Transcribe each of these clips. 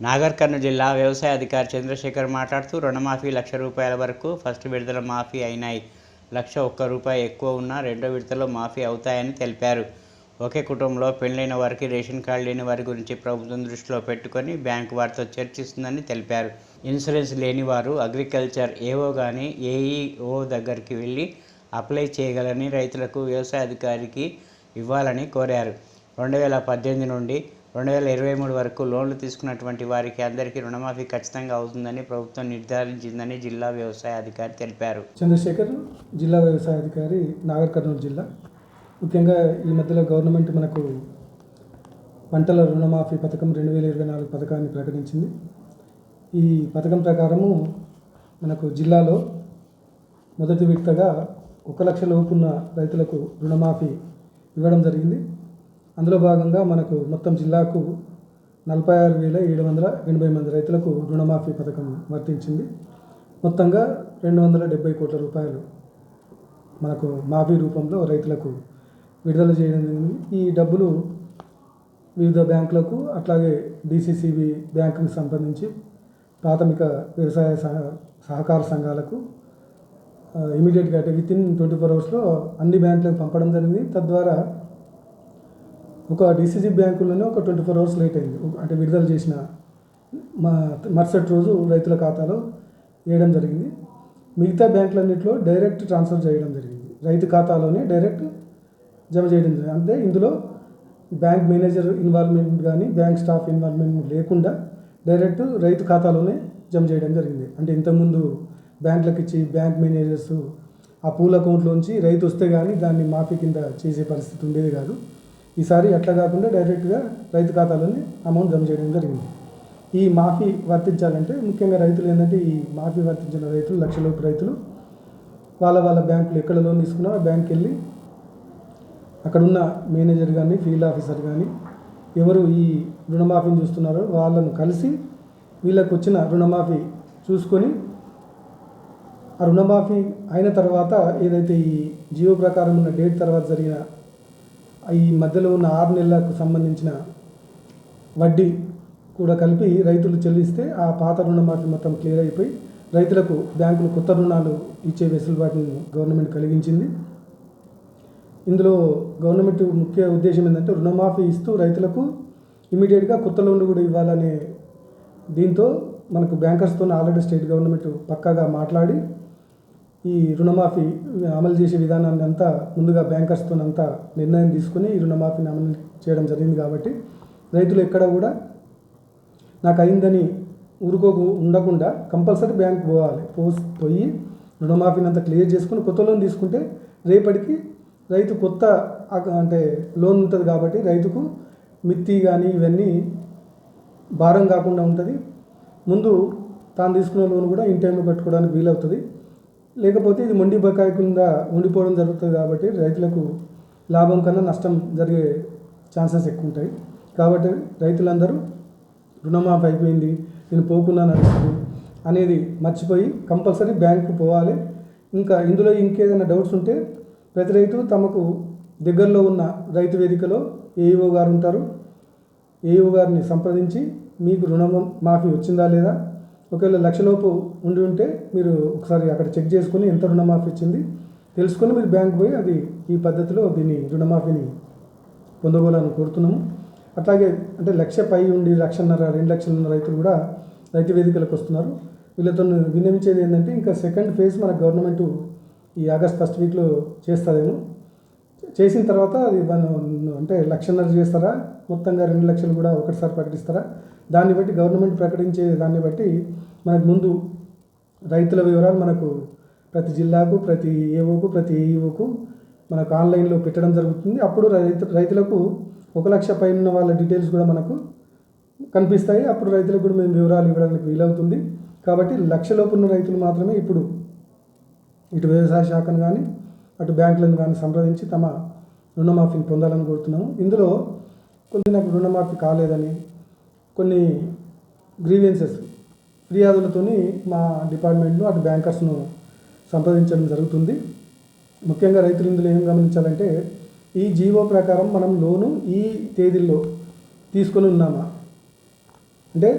నాగర్ కర్నూలు జిల్లా వ్యవసాయ అధికారి చంద్రశేఖర్ మాట్లాడుతూ రుణమాఫీ లక్ష రూపాయల వరకు ఫస్ట్ విడతల మాఫీ అయినాయి. లక్ష ఒక్క రూపాయి ఎక్కువ ఉన్నా రెండో విడతలో మాఫీ అవుతాయని తెలిపారు. ఒకే కుటుంబంలో పెళ్ళైన వారికి రేషన్ కార్డు లేని వారి గురించి ప్రభుత్వం దృష్టిలో పెట్టుకొని బ్యాంకు వారితో చర్చిస్తుందని తెలిపారు. ఇన్సూరెన్స్ లేని వారు అగ్రికల్చర్ ఏవో కానీ ఏఈఓ దగ్గరికి వెళ్ళి అప్లై చేయగలని రైతులకు వ్యవసాయ అధికారికి ఇవ్వాలని కోరారు. రెండు వేల పద్దెనిమిది నుండి రెండు వేల ఇరవై మూడు వరకు లోన్లు తీసుకున్నటువంటి వారికి అందరికీ రుణమాఫీ ఖచ్చితంగా అవుతుందని ప్రభుత్వం నిర్ధారించిందని జిల్లా వ్యవసాయ అధికారి తెలిపారు. చంద్రశేఖర్ జిల్లా వ్యవసాయ అధికారి నాగర్ కర్నూలు జిల్లా. ముఖ్యంగా ఈ మధ్యలో గవర్నమెంట్ మనకు పంటల రుణమాఫీ పథకం రెండు వేల ఇరవై నాలుగు పథకాన్ని ప్రకటించింది. ఈ పథకం ప్రకారము మనకు జిల్లాలో మొదటి విడతగా ఒక లక్ష లోపున్న రైతులకు రుణమాఫీ ఇవ్వడం జరిగింది. అందులో భాగంగా మనకు మొత్తం జిల్లాకు నలభై ఆరు వేల ఏడు వందల ఎనభై మంది రైతులకు రుణమాఫీ పథకం వర్తించింది. మొత్తంగా రెండు వందల డెబ్బై కోట్ల రూపాయలు మనకు మాఫీ రూపంలో రైతులకు విడుదల చేయడం జరిగింది. ఈ డబ్బులు వివిధ బ్యాంకులకు అట్లాగే డిసిసిబి బ్యాంకుకి సంబంధించి ప్రాథమిక వ్యవసాయ సహ సహకార సంఘాలకు ఇమీడియట్గా అంటే విత్ ఇన్ ట్వంటీ ఫోర్ అవర్స్లో అన్ని బ్యాంకులకు పంపడం జరిగింది. తద్వారా ఒక డిసిసి బ్యాంకులోనే ఒక ట్వంటీ ఫోర్ అవర్స్ లేట్ అయింది. అంటే విడుదల చేసిన మా మరుసటి రోజు రైతుల ఖాతాలో వేయడం జరిగింది. మిగతా బ్యాంకులన్నింటిలో డైరెక్ట్ ట్రాన్స్ఫర్ చేయడం జరిగింది. రైతు ఖాతాలోనే డైరెక్ట్ జమ చేయడం జరిగింది. అంటే ఇందులో బ్యాంక్ మేనేజర్ ఇన్వాల్వ్మెంట్ కానీ బ్యాంక్ స్టాఫ్ ఇన్వాల్వ్మెంట్ లేకుండా డైరెక్ట్ రైతు ఖాతాలోనే జమ చేయడం జరిగింది. అంటే ఇంతకుముందు బ్యాంకులకు ఇచ్చి బ్యాంక్ మేనేజర్స్ ఆ పూల అకౌంట్లోంచి రైతు వస్తే కానీ దాన్ని మాఫీ కింద చేసే పరిస్థితి ఉండేది కాదు. ఈసారి అట్లా కాకుండా డైరెక్ట్గా రైతు ఖాతాలోనే అమౌంట్ జమ చేయడం జరిగింది. ఈ మాఫీ వర్తించాలంటే ముఖ్యంగా రైతులు ఏంటంటే ఈ మాఫీ వర్తించిన రైతులు లక్షలోపు రైతులు వాళ్ళ వాళ్ళ బ్యాంకులు ఎక్కడ లోన్ తీసుకున్నా ఆ బ్యాంక్కి వెళ్ళి అక్కడున్న మేనేజర్ కానీ ఫీల్డ్ ఆఫీసర్ కానీ ఎవరు ఈ రుణమాఫీని చూస్తున్నారో వాళ్ళను కలిసి వీళ్ళకు వచ్చిన రుణమాఫీ చూసుకొని ఆ రుణమాఫీ అయిన తర్వాత ఏదైతే ఈ జియో ప్రకారం ఉన్న డేట్ తర్వాత జరిగిన ఈ మధ్యలో ఉన్న ఆరు నెలలకు సంబంధించిన వడ్డీ కూడా కలిపి రైతులు చెల్లిస్తే ఆ పాత రుణమాఫీ మొత్తం క్లియర్ అయిపోయి రైతులకు బ్యాంకులు కొత్త రుణాలు ఇచ్చే వెసులుబాటును గవర్నమెంట్ కలిగించింది. ఇందులో గవర్నమెంట్ ముఖ్య ఉద్దేశం ఏంటంటే రుణమాఫీ ఇస్తూ రైతులకు ఇమీడియట్గా కొత్త లోన్లు కూడా ఇవ్వాలనే దీంతో మనకు బ్యాంకర్స్తో ఆల్రెడీ స్టేట్ గవర్నమెంట్ పక్కాగా మాట్లాడి ఈ రుణమాఫీ అమలు చేసే విధానాన్ని అంతా ముందుగా బ్యాంకర్స్తో అంతా నిర్ణయం తీసుకుని ఈ రుణమాఫీని అమలు చేయడం జరిగింది కాబట్టి రైతులు ఎక్కడ కూడా నాకు అయిందని ఊరుకోకు ఉండకుండా కంపల్సరీ బ్యాంక్ పోవాలి. పోస్ పోయి రుణమాఫీని అంతా క్లియర్ చేసుకుని కొత్త లోన్ తీసుకుంటే రేపటికి రైతు కొత్త అంటే లోన్ ఉంటుంది కాబట్టి రైతుకు మిత్తి కానీ ఇవన్నీ భారం కాకుండా ఉంటుంది. ముందు తాను తీసుకున్న లోన్ కూడా ఇన్ టైంలో కట్టుకోవడానికి వీలవుతుంది. లేకపోతే ఇది మొండి బకాయి కింద ఉండిపోవడం జరుగుతుంది కాబట్టి రైతులకు లాభం కన్నా నష్టం జరిగే ఛాన్సెస్ ఎక్కువ ఉంటాయి కాబట్టి రైతులందరూ రుణమాఫీ అయిపోయింది నేను పోకున్నా నడుస్తుంది అనేది మర్చిపోయి కంపల్సరీ బ్యాంకు పోవాలి. ఇంకా ఇందులో ఇంకేదైనా డౌట్స్ ఉంటే ప్రతి రైతు తమకు దగ్గరలో ఉన్న రైతు వేదికలో ఏఈఓ గారు ఉంటారు. ఏఈఓ గారిని సంప్రదించి మీకు రుణం మాఫీ వచ్చిందా లేదా ఒకవేళ లక్షలోపు ఉండి ఉంటే మీరు ఒకసారి అక్కడ చెక్ చేసుకుని ఎంత రుణమాఫీ ఇచ్చింది తెలుసుకొని మీరు బ్యాంక్ పోయి అది ఈ పద్ధతిలో దీన్ని రుణమాఫీని పొందగోలని కోరుతున్నాము. అట్లాగే అంటే లక్ష పై ఉండి లక్షన్నర రెండు లక్షలున్న రైతులు కూడా రైతు వేదికలకు వస్తున్నారు. వీళ్ళతో విన్నవించేది ఏంటంటే ఇంకా సెకండ్ ఫేజ్ మన గవర్నమెంట్ ఈ ఆగస్ట్ ఫస్ట్ వీక్లో చేస్తుందేమో చేసిన తర్వాత అది మనం అంటే లక్షన్నర చేస్తారా? మొత్తంగా రెండు లక్షలు కూడా ఒకటిసారి ప్రకటిస్తారా? దాన్ని బట్టి గవర్నమెంట్ ప్రకటించే దాన్ని బట్టి మనకు ముందు రైతుల వివరాలు మనకు ప్రతి జిల్లాకు ప్రతి ఏఓకు ప్రతి ఏఈఓకు మనకు ఆన్లైన్లో పెట్టడం జరుగుతుంది. అప్పుడు రైతు రైతులకు ఒక లక్ష పైన ఉన్న వాళ్ళ డీటెయిల్స్ కూడా మనకు కనిపిస్తాయి. అప్పుడు రైతులకు కూడా మేము వివరాలు ఇవ్వడానికి వీలవుతుంది. కాబట్టి లక్షలోపు ఉన్న రైతులు మాత్రమే ఇప్పుడు ఇటు వ్యవసాయ శాఖను కానీ అటు బ్యాంకులను కానీ సంప్రదించి తమ రుణమాఫీని పొందాలని కోరుతున్నాము. ఇందులో కొన్ని నాకు రుణమాఫీ కాలేదని కొన్ని గ్రీవెన్సెస్ ఫిర్యాదులతోని మా డిపార్ట్మెంట్ను అటు బ్యాంకర్స్ను సంప్రదించడం జరుగుతుంది. ముఖ్యంగా రైతులు ఇందులో ఏం గమనించాలంటే ఈ జీవో ప్రకారం మనం లోను ఈ తేదీల్లో తీసుకొని ఉన్నామా? అంటే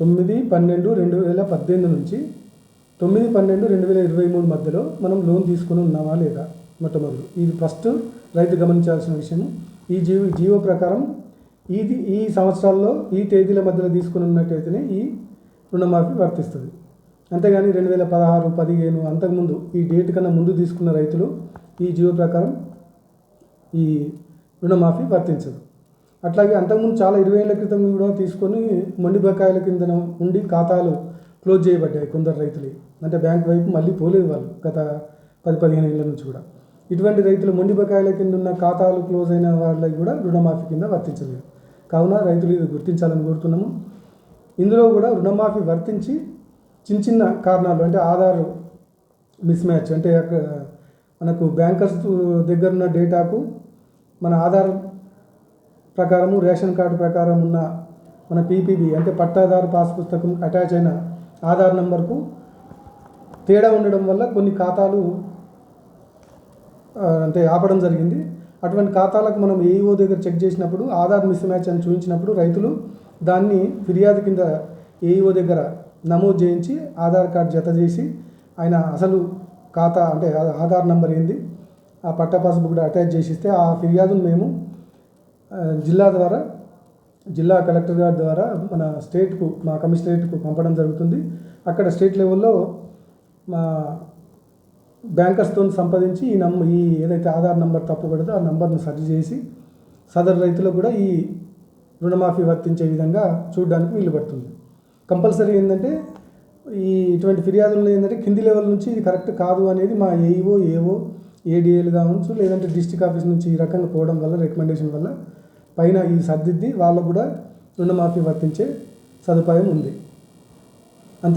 తొమ్మిది పన్నెండు రెండు వేల పద్దెనిమిది నుంచి తొమ్మిది పన్నెండు రెండు వేల ఇరవై మూడు మధ్యలో మనం లోన్ తీసుకుని ఉన్నామా లేదా? మొట్టమొదటి. ఇది ఫస్ట్ రైతు గమనించాల్సిన విషయం ఈ జీవో జీవో ప్రకారం ఇది ఈ సంవత్సరాల్లో ఈ తేదీల మధ్యలో తీసుకుని ఉన్నట్టయితేనే ఈ రుణమాఫీ వర్తిస్తుంది. అంతేగాని రెండు వేల పదహారు పదిహేను అంతకుముందు ఈ డేట్ కన్నా ముందు తీసుకున్న రైతులు ఈ జీవో ప్రకారం ఈ రుణమాఫీ వర్తించదు. అట్లాగే అంతకుముందు చాలా ఇరవై ఏళ్ళ క్రితం కూడా తీసుకొని మొండి బకాయిల కింద ఉండి ఖాతాలు క్లోజ్ చేయబడ్డాయి కొందరు రైతులు. అంటే బ్యాంక్ వైపు మళ్ళీ పోలేదు వాళ్ళు గత పది పదిహేను ఏళ్ళ నుంచి కూడా. ఇటువంటి రైతులు మొండి బకాయిల కింద ఉన్న ఖాతాలు క్లోజ్ అయిన వాళ్ళకి కూడా రుణమాఫీ కింద వర్తించలేదు. కావున రైతులు ఇది గుర్తించాలని కోరుతున్నాము. ఇందులో కూడా రుణమాఫీ వర్తించి చిన్న చిన్న కారణాలు అంటే ఆధార్ మిస్ మ్యాచ్ అంటే మనకు బ్యాంకర్స్ దగ్గర ఉన్న డేటాకు మన ఆధార్ ప్రకారము రేషన్ కార్డు ప్రకారం ఉన్న మన పీపీబీ అంటే పట్టాదారు పాస్ పుస్తకం అటాచ్ అయిన ఆధార్ నెంబర్కు తేడా ఉండడం వల్ల కొన్ని ఖాతాలు అంటే ఆపడం జరిగింది. అటువంటి ఖాతాలకు మనం ఏఈఓ దగ్గర చెక్ చేసినప్పుడు ఆధార్ మిస్ మ్యాచ్ అని చూపించినప్పుడు రైతులు దాన్ని ఫిర్యాదు కింద ఏఈఓ దగ్గర నమోదు చేయించి ఆధార్ కార్డు జత చేసి ఆయన అసలు ఖాతా అంటే ఆధార్ నంబర్ ఏంది ఆ పట్టా పాస్బుక్ కూడా అటాచ్ చేసి ఇస్తే ఆ ఫిర్యాదును మేము జిల్లా ద్వారా జిల్లా కలెక్టర్ గారి ద్వారా మన స్టేట్కు మా కమిషనరేట్కు పంపడం జరుగుతుంది. అక్కడ స్టేట్ లెవెల్లో మా బ్యాంకర్స్తో సంపాదించి ఈ నమ్ ఈ ఏదైతే ఆధార్ నంబర్ తప్పు పడితే ఆ నంబర్ను సరి చేసి సదరు రైతులకు కూడా ఈ రుణమాఫీ వర్తించే విధంగా చూడడానికి వీలు పడుతుంది. కంపల్సరీ ఏంటంటే ఈ ఇటువంటి ఫిర్యాదులు ఏంటంటే కింది లెవెల్ నుంచి ఇది కరెక్ట్ కాదు అనేది మా ఏఈఓ ఏఓ ఏడిఏలు కావచ్చు లేదంటే డిస్టిక్ ఆఫీస్ నుంచి ఈ రకంగా పోవడం వల్ల రికమెండేషన్ వల్ల పైన ఈ సర్దిద్ది వాళ్ళకు కూడా రుణమాఫీ వర్తించే సదుపాయం ఉంది.